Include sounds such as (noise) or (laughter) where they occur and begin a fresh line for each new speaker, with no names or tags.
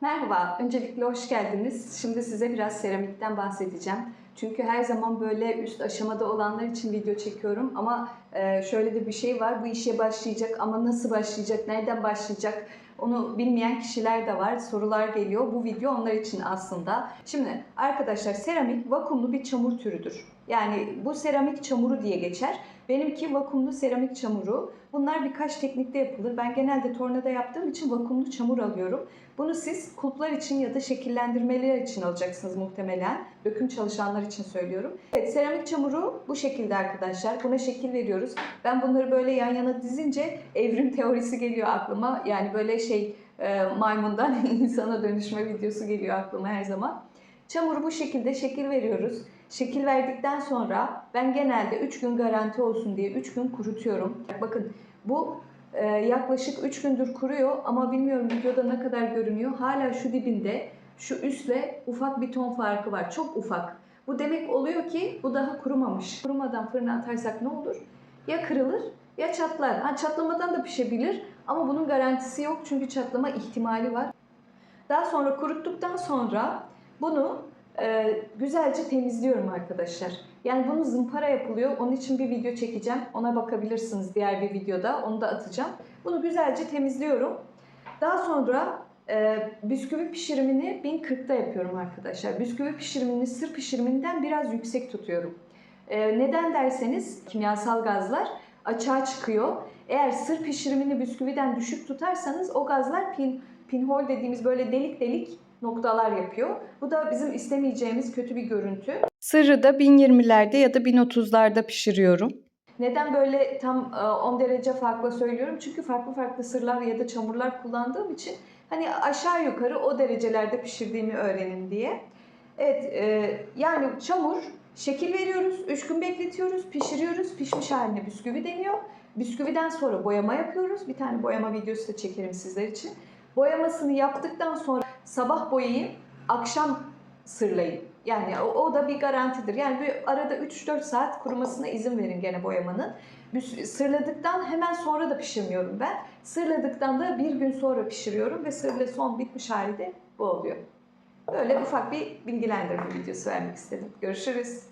Merhaba, öncelikle hoş geldiniz. Şimdi size biraz seramikten bahsedeceğim. Çünkü her zaman böyle üst aşamada olanlar için video çekiyorum ama e, şöyle de bir şey var. Bu işe başlayacak ama nasıl başlayacak, nereden başlayacak onu bilmeyen kişiler de var. Sorular geliyor. Bu video onlar için aslında. Şimdi arkadaşlar seramik vakumlu bir çamur türüdür. Yani bu seramik çamuru diye geçer. Benimki vakumlu seramik çamuru. Bunlar birkaç teknikte yapılır. Ben genelde tornada yaptığım için vakumlu çamur alıyorum. Bunu siz kulplar için ya da şekillendirmeler için alacaksınız muhtemelen. Döküm çalışanlar için söylüyorum. Evet, seramik çamuru bu şekilde arkadaşlar. Buna şekil veriyoruz. Ben bunları böyle yan yana dizince evrim teorisi geliyor aklıma. Yani böyle şey e, maymundan (laughs) insana dönüşme videosu geliyor aklıma her zaman. Çamuru bu şekilde şekil veriyoruz. Şekil verdikten sonra ben genelde 3 gün garanti olsun diye 3 gün kurutuyorum. Bakın bu e, yaklaşık 3 gündür kuruyor ama bilmiyorum videoda ne kadar görünüyor. Hala şu dibinde şu üstle ufak bir ton farkı var. Çok ufak. Bu demek oluyor ki bu daha kurumamış. Kurumadan fırına atarsak ne olur? Ya kırılır ya çatlar. Ha, çatlamadan da pişebilir ama bunun garantisi yok çünkü çatlama ihtimali var. Daha sonra kuruttuktan sonra bunu e, güzelce temizliyorum arkadaşlar. Yani bunu zımpara yapılıyor. Onun için bir video çekeceğim. Ona bakabilirsiniz diğer bir videoda. Onu da atacağım. Bunu güzelce temizliyorum. Daha sonra e, bisküvi pişirimini 1040'da yapıyorum arkadaşlar. Bisküvi pişirimini sır pişiriminden biraz yüksek tutuyorum. E, neden derseniz kimyasal gazlar açığa çıkıyor. Eğer sır pişirimini bisküviden düşük tutarsanız o gazlar pin, pinhole dediğimiz böyle delik delik noktalar yapıyor. Bu da bizim istemeyeceğimiz kötü bir görüntü.
Sırrı da 1020'lerde ya da 1030'larda pişiriyorum.
Neden böyle tam e, 10 derece farklı söylüyorum? Çünkü farklı farklı sırlar ya da çamurlar kullandığım için hani aşağı yukarı o derecelerde pişirdiğimi öğrenin diye. Evet e, yani çamur şekil veriyoruz, 3 gün bekletiyoruz, pişiriyoruz. Pişmiş haline bisküvi deniyor. Bisküviden sonra boyama yapıyoruz. Bir tane boyama videosu da çekerim sizler için. Boyamasını yaptıktan sonra sabah boyayın, akşam sırlayın. Yani o, o da bir garantidir. Yani bir arada 3-4 saat kurumasına izin verin gene boyamanın. Büs- Sırladıktan hemen sonra da pişirmiyorum ben. Sırladıktan da bir gün sonra pişiriyorum ve sırla son bitmiş hali de bu oluyor. Böyle ufak bir bilgilendirme videosu vermek istedim. Görüşürüz.